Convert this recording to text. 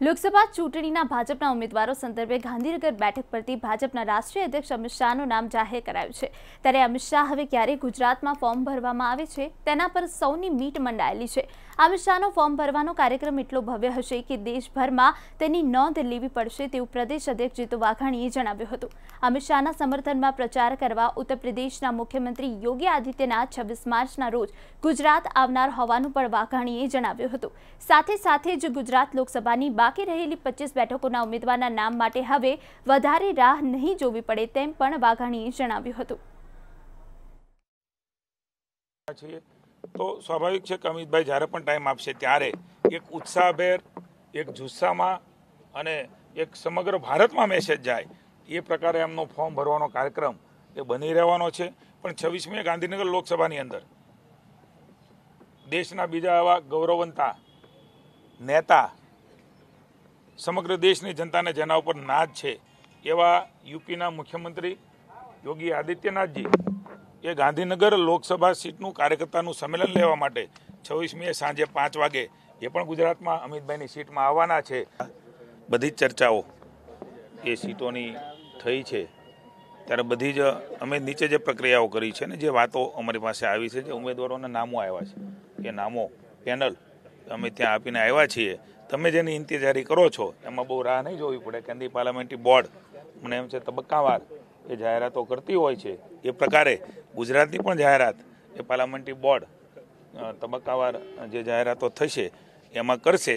લોકસભા ચૂંટણીના ભાજપના ઉમેદવારો સંદર્ભે ગાંધીનગર બેઠક પરથી ભાજપના રાષ્ટ્રીય અધ્યક્ષ અમિત શાહનું નામ જાહેર કરાયું છે. ત્યારે અમિત શાહ હવે ક્યારે ગુજરાતમાં ફોર્મ ભરવામાં આવે છે? તેના પર સૌની મીટ મંડાયેલી છે. અમિત શાહનો ફોર્મ ભરવાનો કાર્યક્રમ એટલો ભવ્ય હશે કે દેશભરમાં તેની નોંધ લેવી પડશે તેવું પ્રદેશ અધ્યક્ષ જીતુ વાઘાણીએ જણાવ્યું હતું. અમિત શાહના સમર્થનમાં પ્રચાર કરવા ઉત્તર પ્રદેશના મુખ્યમંત્રી યોગી આદિત્યનાથ છવ્વીસ માર્ચના રોજ ગુજરાત આવનાર હોવાનું પણ વાઘાણીએ જણાવ્યું હતું. સાથે સાથે જ ગુજરાત લોકસભાની બાકી રહેલી પચીસ બેઠકોના ઉમેદવારના નામ માટે હવે વધારે રાહ નહીં જોવી પડે તેમ પણ વાઘાણીએ જણાવ્યું હતું. તો સ્વાભાવિક છે કે અમિતભાઈ, જ્યારે પણ ટાઈમ આપશે ત્યારે એક ઉત્સાહભેર, એક જુસ્સામાં અને એક સમગ્ર ભારતમાં મેસેજ જાય. એ પ્રકારે એમનો ફોર્મ ભરવાનો કાર્યક્રમ એ બની રહેવાનો છે. પણ છવ્વીસમી ગાંધીનગર લોકસભાની અંદર દેશના બીજા એવા ગૌરવંતા નેતા સમગ્ર દેશની જનતાને જેના ઉપર નાજ છે, એવા યુપીના મુખ્યમંત્રી યોગી આદિત્યનાથજી એ ગાંધીનગર લોકસભા સીટનું કાર્યકર્તાનું સંમેલન લેવા માટે છવ્વીસમીએ સાંજે પાંચ વાગે એ પણ ગુજરાતમાં અમિતભાઈની સીટમાં આવવાના છે. બધી જ ચર્ચાઓ એ સીટોની થઈ છે. ત્યારે બધી જ અમે નીચે જે પ્રક્રિયાઓ કરી છે ને જે વાતો અમારી પાસે આવી છે, જે ઉમેદવારોના નામો આવ્યા છે, એ નામો પેનલ અમે ત્યાં આપીને આવ્યા છીએ. તમે જેની ઇંતજારી કરો છો, એમાં બહુ રાહ નહીં જોવી પડે. કેન્દ્રીય પાર્લામેન્ટરી બોર્ડ, મને એમ છે તબક્કાવાર એ જાહેરાતો કરતી હોય છે. એ પ્રકારે ગુજરાતની પણ જાહેરાત એ પાર્લામેન્ટરી બોર્ડ તબક્કાવાર જે જાહેરાતો થશે, એમાં કરશે.